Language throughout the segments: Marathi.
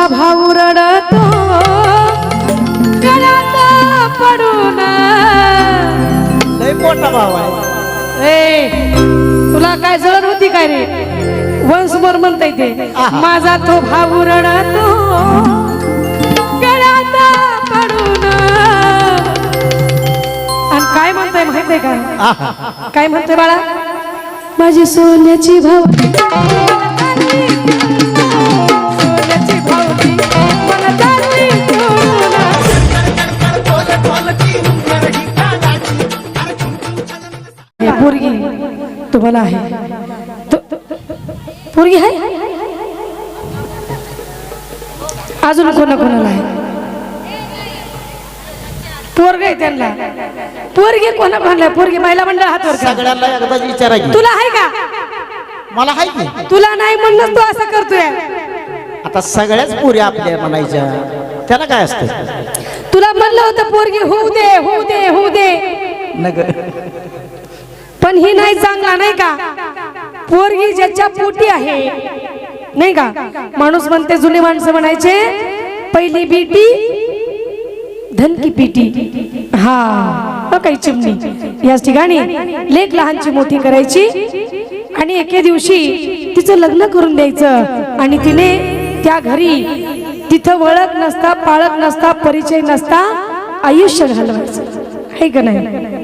माझा भाऊ रडतो गळ्यात पडून. लय मोठा भाव आहे. ए तुला काय जळण होती काय रे? वंशभर म्हणता येते माझा तो भाऊ रडतो. गळ्यात पडून. आणि काय म्हणताय माहितीये का? आहा. काय म्हणते बाळा? माझी सोन्याची भाऊ तुम्हाला आहे. तो- पोरगी आहे? अजून कोणा कोणाला आहे? पोरग आहे त्यांना. पोरगी कोणा कोणाला आहे? पोरगी महिला मंडळ हात वर कर. सगळ्यांना एकदाच विचारा की तुला आहे का? मला हाय की. तुला नाही म्हणूनच तू असं करतोय. आता सगळ्याच पुरी आपल्या म्हणायच्या. त्याला काय असतं? तुला म्हणलं होतं पोरगी होऊ दे होऊ दे होऊ दे. नग पण ही नाही चांगला नाही का? पोरगी ज्याच्या पोटी आहे नाही का? माणूस म्हणते जुने माणसं म्हणायचे पहिली बीटी धनकी पीटी. हा काही चिमणी. याच ठिकाणी लेख लहानची मोठी करायची आणि एके दिवशी तिचं लग्न करून द्यायचं आणि तिने त्या घरी तिथं वळत नसता पाळत नसता परिचय नसता आयुष्य घालवायचं. आहे का नाही?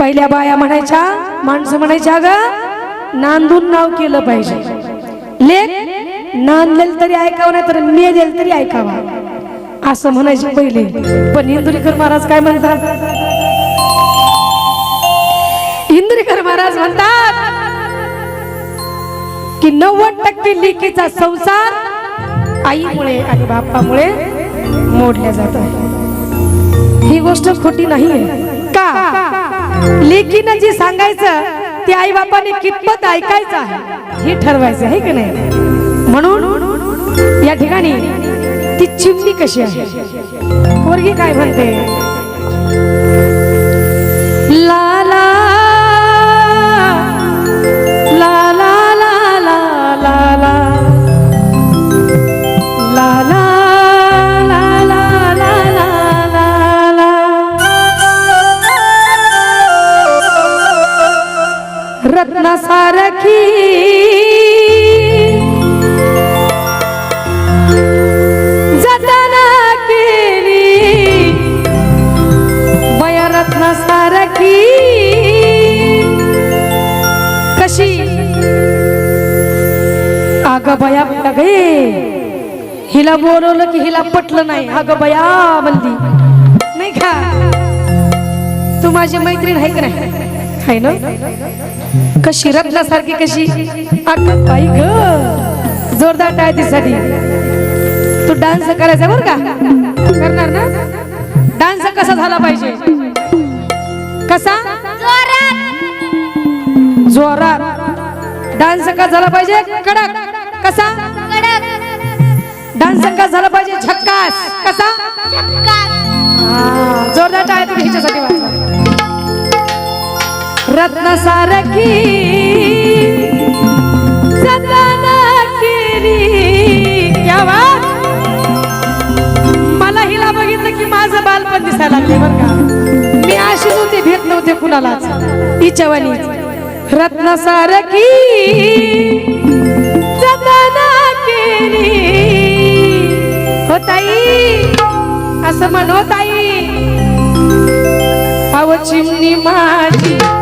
पहिल्या बाया म्हणायच्या माणसं म्हणायच्या ग नांदून नाव केलं पाहिजे. लेख नांदलेल तरी ऐकावं नाही तर मे तरी ऐकावा. असं म्हणायचे पहिले. पण इंदुरीकर महाराज काय म्हणतात? इंदुरीकर महाराज म्हणतात की नव्वद टक्के लेखीचा संसार आईमुळे आणि बापामुळे मोडल्या जात आहे. ही गोष्ट खोटी नाही का? लेकिन जे सांगायचं ते आई बापाने कितपत ऐकायचं आहे हे ठरवायचं आहे की नाही? म्हणून या ठिकाणी ती चिमणी कशी आहे? पोरगी काय म्हणते? रत्न सारखी जतन केली। बया रत्न सारखी कशी? अग बया गे हिला बोलवलं की हिला पटलं नाही. अगं बया म्हणली नाही का तू माझी मैत्रीण आहे का नाही? आहे ना? कशी रत्नासारखी कशी? अगं बाई ग जोरदार टाळतीसाठी तू डान्स करायचा बर का? करणार ना? डान्स कसा झाला पाहिजे? कसा? जोरात. डान्स कसा झाला पाहिजे? कडक. कसा? डान्स कसा झाला पाहिजे? झक्कास. कसा? जोरदार टाळ्या तुम्ही वाजवा रत्न सारखी केली मला हिला बघितलं की माझं बालपण दिसायला लागले बरं का. मी अशीच होते भेट नव्हते कुणालाच. हिच्यावानी रत्न सारखी जतन केली. हो ताई असं म्हण हो ताई. अव चिमणी माझी.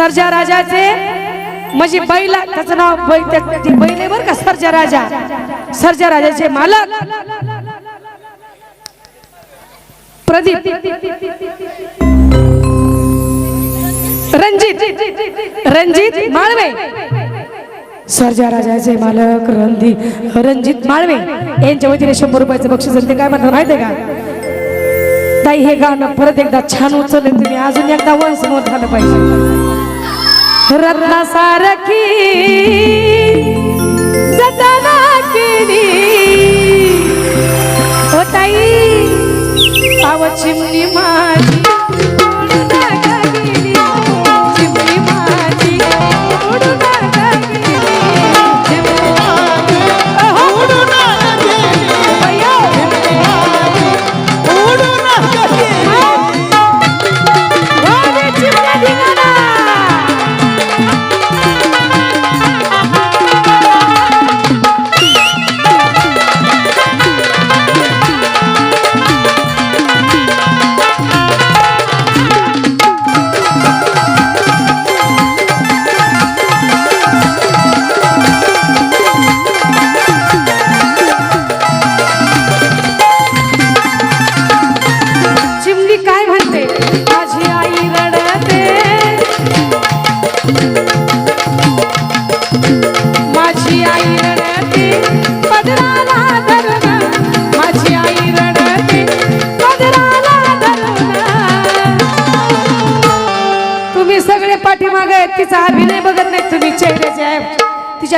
सर्जा राजाचे? म्हणजे बैल त्याचं नाव बैल त्या- बैल आहे बर का सर्जा राजा. सर्जा राजाचे मालक. प्रदीप. रणजित. रणजित माळवे. सर्जा राजाचे मालक रणजित रणजित माळवे. यांच्या वतीने शंभर रुपयाचं बक्षीस ते काय म्हणतात माहितीये का? ताई हे गाणं परत एकदा छान उचललं तुम्ही अजून एकदा वंश समोर झालं पाहिजे. रत्नासारखी जतना केली. होताई ताई पाव चिमणी माझी.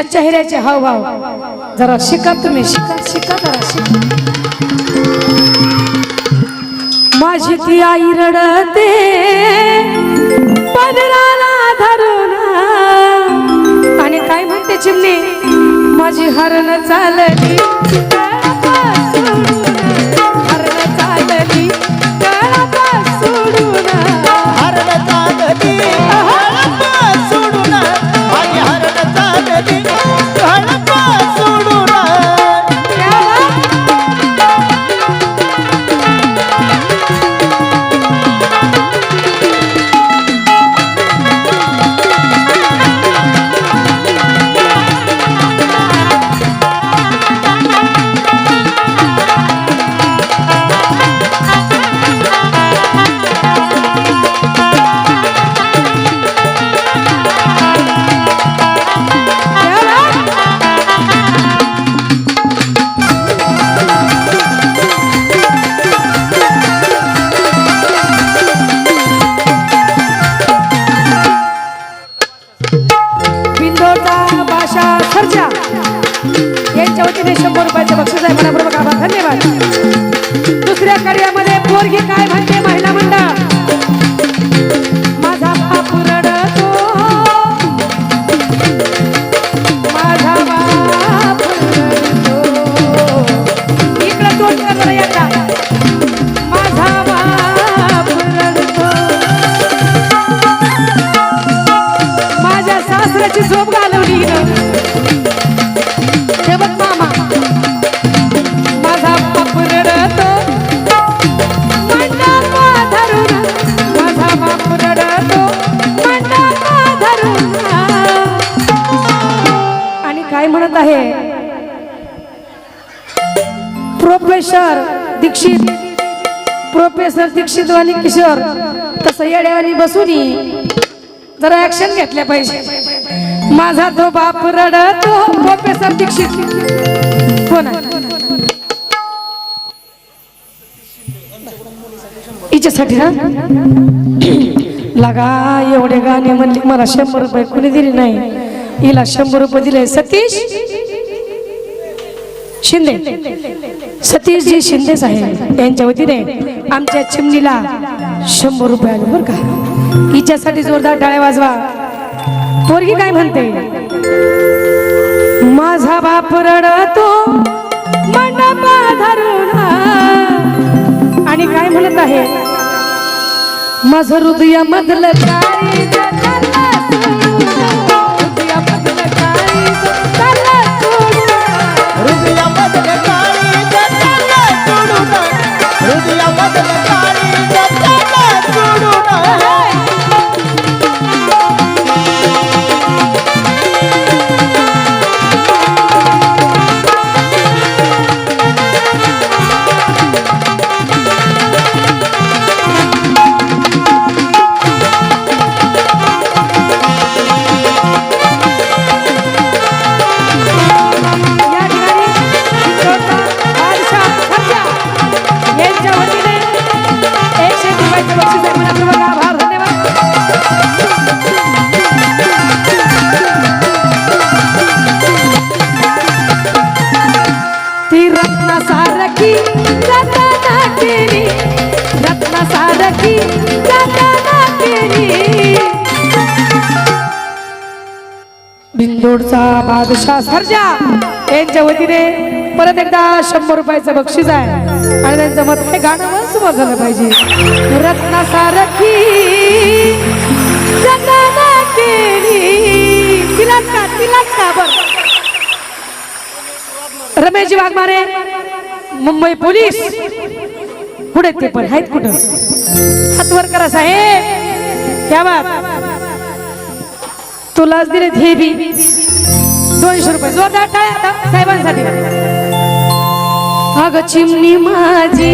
तिच्या चेहऱ्याचे हावभाव जरा शिका तुम्ही. शिका शिका जरा शिका. माझी ती आई रडते. पदराला धरून. आणि काय म्हणते चिमणी? माझी हरण चालली. परमेश्वर दीक्षित. प्रोफेसर दीक्षित वाली किशोर. तसं येड्यावानी बसून जरा ऍक्शन घेतल्या पाहिजे. माझा तो बाप रडतो प्रोफेसर दीक्षित. हो कोण हिच्यासाठी ना? लगा एवढे गाणे म्हणले मला शंभर रुपये कुणी दिले नाही. हिला शंभर रुपये दिले सतीश. शिंदे. सतीशजी शिंदे साहेब यांच्या वतीने आमच्या चिमणीला शंभर रुपये आले बरं का. हिच्यासाठी जोरदार टाळ्या वाजवा. पोरगी काय म्हणते? माझा बाप रडतो मंडपा धरून आणि काय म्हणत आहे? माझं हृदय मधलं काय बिंदोडचा बादशाह सर्जा यांच्या वतीने परत एकदा शंभर रुपयाचं बक्षीस आहे. आणि त्यांचं मत हे गाणं झालं पाहिजे. रत्ना सारखी तिलाच का तिलाच का बर. रमेशजी वाघमारे मुंबई पोलीस. कुठे ते पण आहेत कुठं? हातवर करा साहेब. क्या बात. तुलाच दिले हे बी दोनशे रुपये. जोरदार टाळ्या आता साहेबांसाठी. अगं चिमणी माझी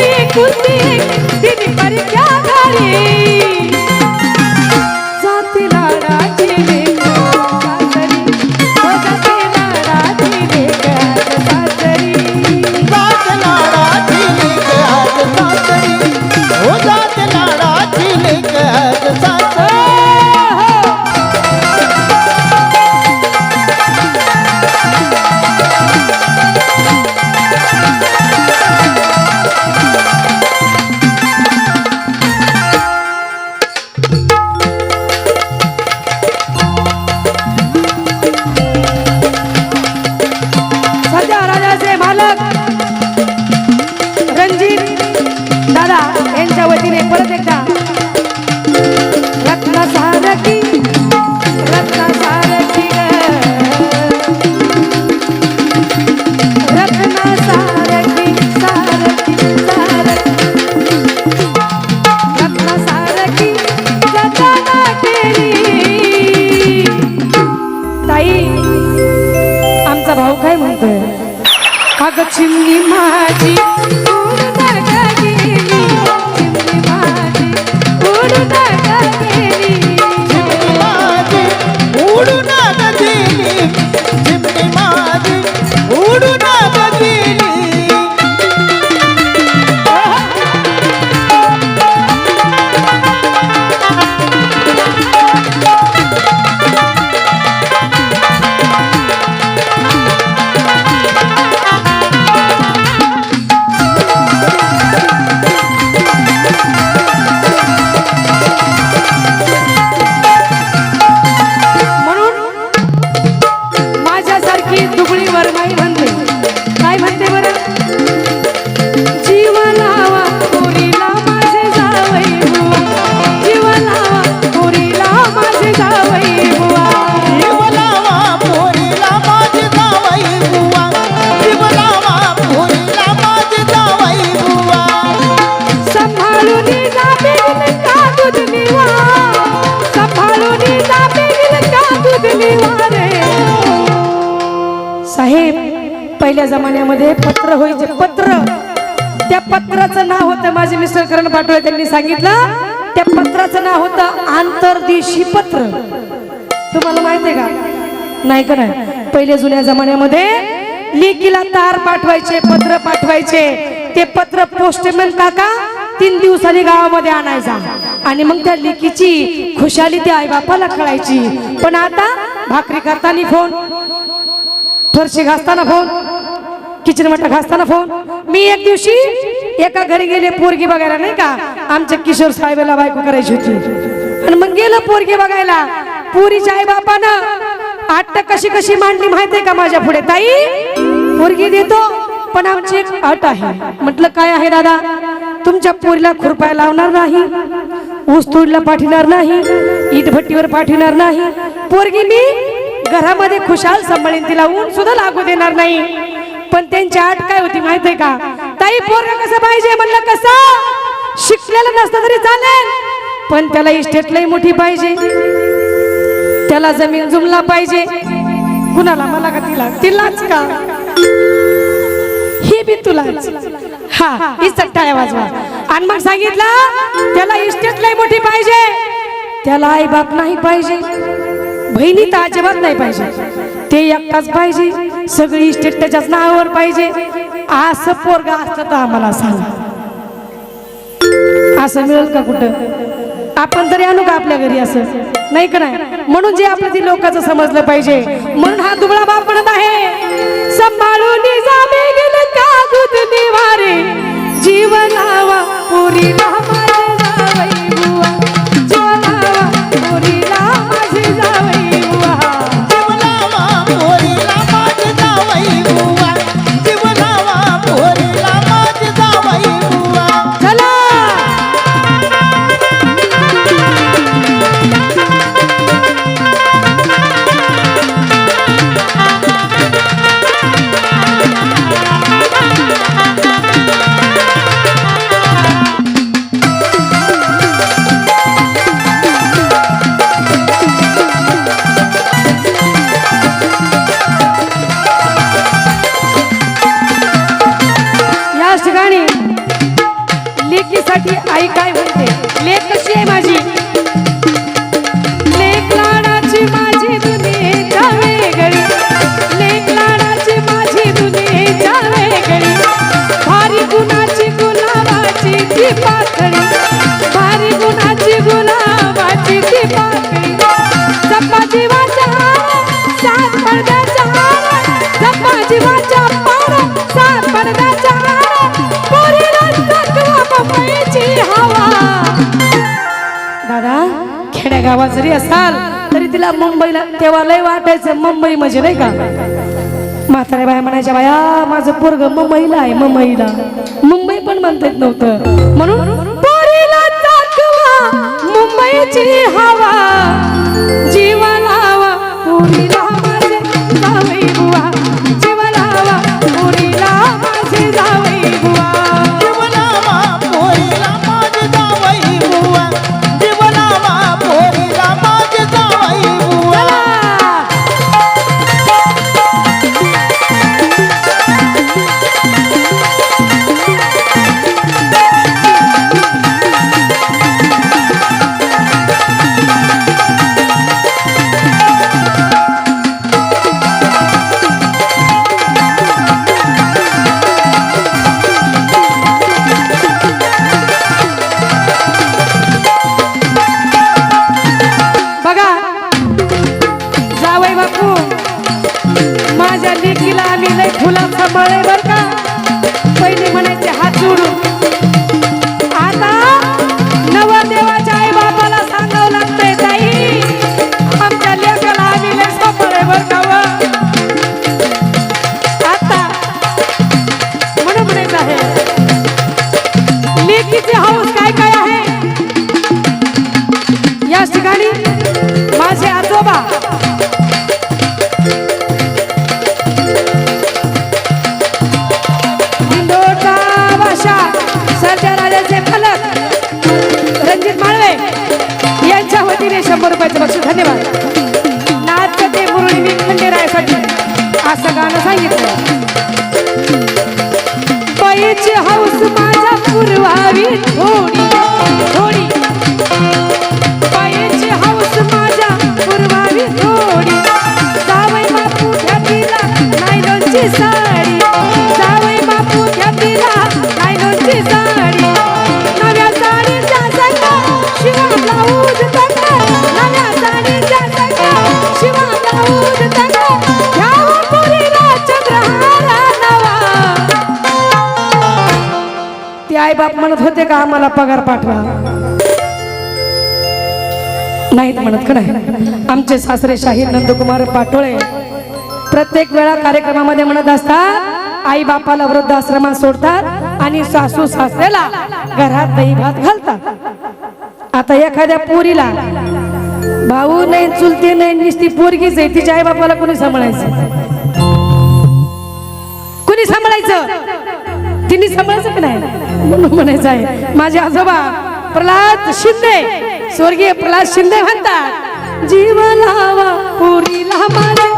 लेक एकुलती एक दिनी परक्या घरी अग चिमणी पाटोळे त्यांनी सांगितलं त्या पत्राचं नाव होतं आंतरदेशी पत्र. तुम्हाला माहिती आहे का? नाही का नाही? पहिले जुन्या जमान्यामध्ये लेकीला तार पाठवायचे पत्र पाठवायचे. ते पत्र पोस्टमॅन काका तीन दिवसांनी गावामध्ये आणायचा. आणि मग त्या लेकीची खुशाली त्या आईबापाला कळायची. पण आता भाकरी करताना फोन फरशी घासताना फोन किचन मटा घासताना फोन. मी एक दिवशी एका घरी गेले पोरगी बघायला नाही का? आमच्या किशोर साहेबाला बायको करायची होती. आणि मग गेलं पोरगी बघायला. पुरीच्या आई बापानं आट कशी कशी मांडली माहितीये का माझ्या पुढे? ताई पोरगी देतो पण आमची एक अट आहे. म्हटलं काय आहे दादा? तुमच्या पोरीला खुरपाय लावणार नाही ऊस तोडला पाठवणार नाही इट भट्टीवर पाठवणार नाही. पोरगी मी घरामध्ये खुशाल सांभाळीन तिला ऊन सुद्धा लागू देणार नाही. पण त्यांची आठ काय होती माहितीये का? ताई पोरग कसं पाहिजे म्हणलं कसं? शिकलेलं नसतं तरी चालेल पण त्याला इस्टेट लई मोठी पाहिजे. त्याला जमीन जुमला पाहिजे. कुणाला मला का तिला? तिलाच का? ही बी तुला हा हीच टाळ्या वाजवा. आणि मग सांगितलं त्याला इस्टेट लई मोठी पाहिजे. त्याला आई बाप नाही पाहिजे. बहिणी तर अजिबात नाही पाहिजे. ते एकटाच पाहिजे. सगळी इस्टेट त्याच्याच नावावर पाहिजे. असं पोरगा असतं तर आम्हाला सांग. असं मिळेल का कुठं? आपण तरी आणू का आपल्या घरी असं? नाही का नाही? म्हणून जे आपलं ती लोकांचं समजलं पाहिजे. म्हणून हा दुबळा बाप म्हणत आहे सांभाळून जीवन हवा पुरी निवारे गावात जरी असाल तरी तिला मुंबईला तेव्हा लय वाटायचं. मुंबई म्हणजे नाही का? म्हाताऱ्या बाया म्हणायच्या बाया माझं पोरग मुंबईला आहे मुंबईला. मुंबई पण म्हणता येत नव्हतं. म्हणून मुंबईची हवा जीवनावा हवा Holy. ते म्हणत का आम्हाला पगार पाठवा? नाहीत म्हणत खरं आमचे सासरे शाहीर नंदकुमार पाटोळे प्रत्येक वेळा कार्यक्रमामध्ये म्हणत असतात आई बापाला वृद्धाश्रमात सोडतात आणि सासू सासऱ्याला घरात दही भात घालतात. आता एखाद्या पोरीला भाऊ नाही चुलते नाही निस्ती पोरगीच आहे तिच्या आई बापाला कोणी सांभाळायचं? कोणी सांभाळायचं? तिने सांभाळायचं की नाही? म्हणून म्हणायचं आहे. माझे आजोबा प्रल्हाद शिंदे स्वर्गीय प्रल्हाद शिंदे म्हणतात जीव लावा पुरीला माझे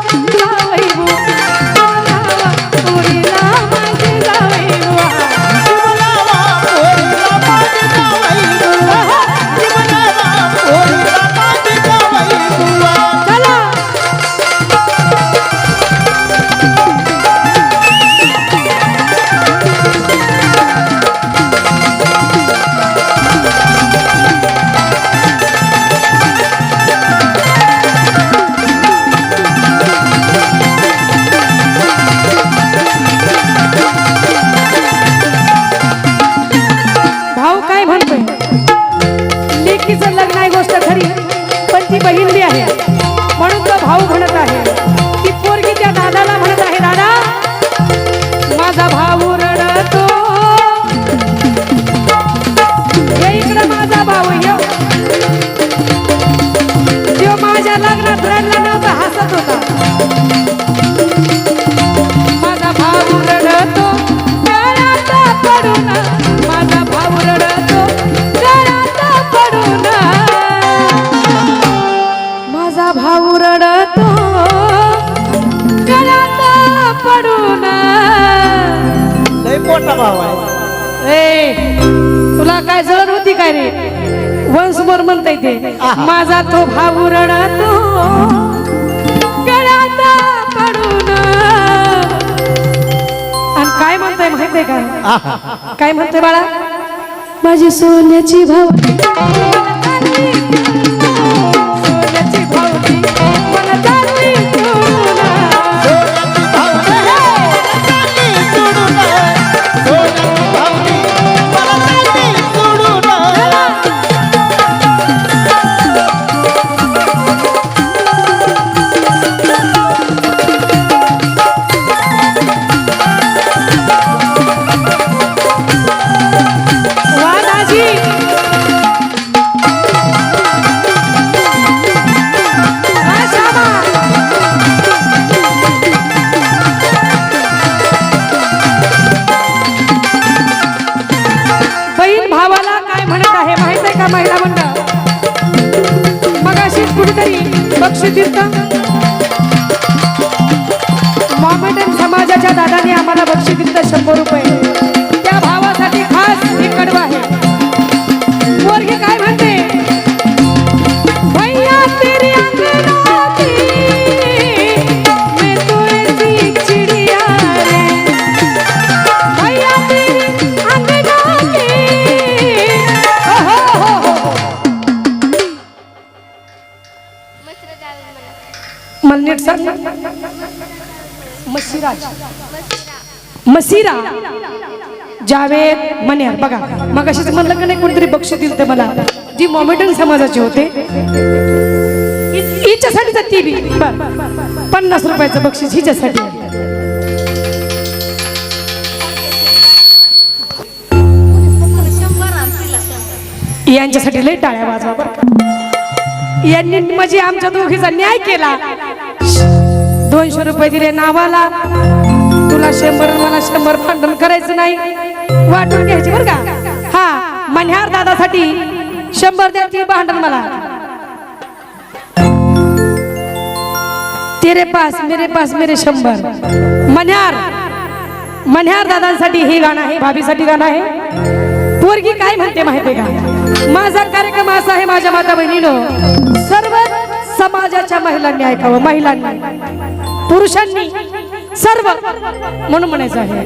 भाव. आहे ए तुला काय जळण होती काय रे? वंश मोर म्हणता येते माझा तो भाऊ रडतो आणि काय म्हणताय माहितीये का? आहा. काय म्हणते बाळा? माझी सोन्याची भाऊ सोन्याची भावती मसिरा जावेद मन्या बघा मग अशीच म्हणलं का नाही कोणतरी बक्षीस दिलं ते मला? जी मॉमेटन समाजाचे होते. हिच्यासाठी तर ती बी पन्नास रुपयाचं बक्षीस हिच्यासाठी यांच्यासाठी लय टाळ्या वाजवा बरं यांनी म्हणजे आमच्या दोघीचा न्याय केला. दोनशे रुपये दिले नावाला. तुला शंभर मला शंभर भांडण करायचं नाही. वाटून घ्यायची बरं का? हा मन्हार दादासाठी शंभर द्यायची भांडण मला. तेरे पास मेरे पास मेरे शंभर. मन्हार मन्हार दादांसाठी हे गाणं आहे भाभीसाठी गाणं आहे. पोरगी काय म्हणते माहिती का? माझा कार्यक्रम असा आहे माझ्या माता बहिणीनं. सर्व समाजाच्या महिलांनी ऐकावं महिलांनी. पुरुषांनी सर्व म्हणून म्हणायचं आहे.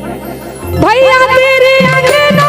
भैया तेरी अंगना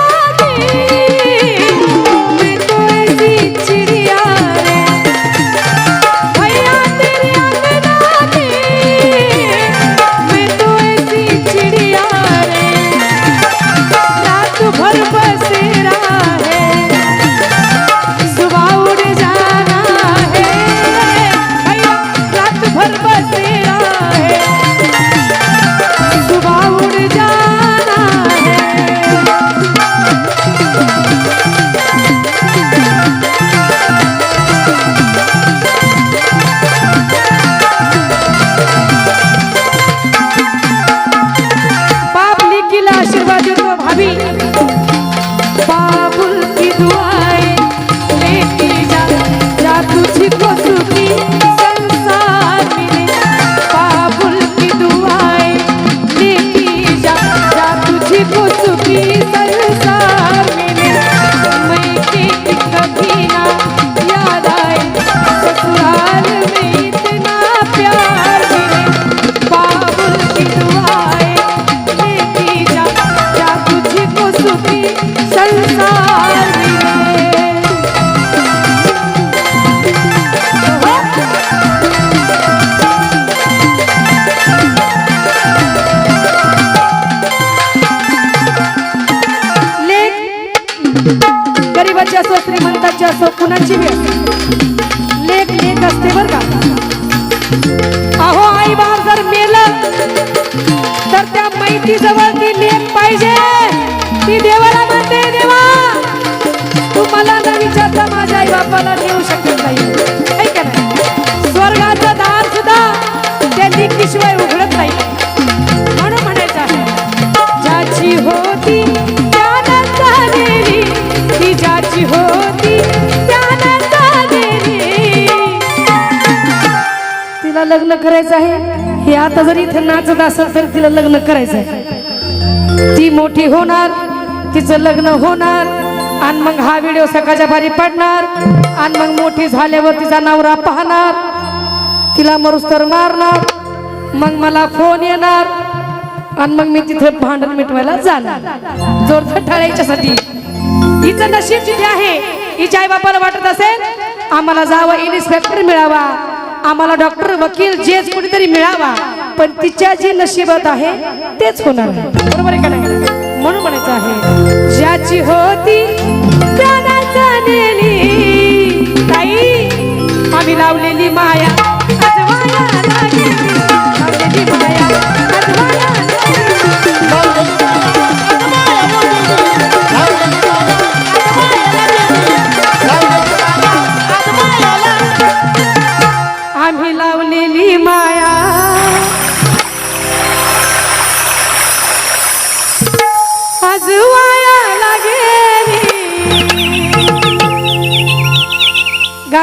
जवळ दिली जर इथे नाचत असेल तर तिला लग्न करायचं आहे ती मोठी होणार तिचं लग्न होणार आणि मग हा व्हिडिओ सकाळच्या भारी पडणार आणि मग मोठी झाल्यावर तिचा नवरा पाहणार तिला मरुस्तर मारणार मग मला फोन येणार आणि मग मी तिथे भांडण मिटवायला जाणार. जोर ठरायच्यासाठी हिचं नशीब जिथे आहे हिच्या आई बापाला वाटत असेल आम्हाला जावं इन्स्पेक्टर मिळावा. आम्हाला डॉक्टर वकील जेच कुठेतरी मिळावा. पण तिच्या जे नशिबात आहे तेच होणार आहे. बरोबर आहे का नाही? म्हणून म्हणायचं आहे ज्याची होती ताई आम्ही लावलेली माया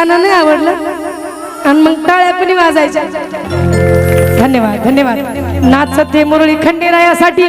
गाणं नाही आवडलं. आणि मग टाळ्या पण वाजायच्या. धन्यवाद धन्यवाद. नाच ते मुरळी खंडेरायासाठी.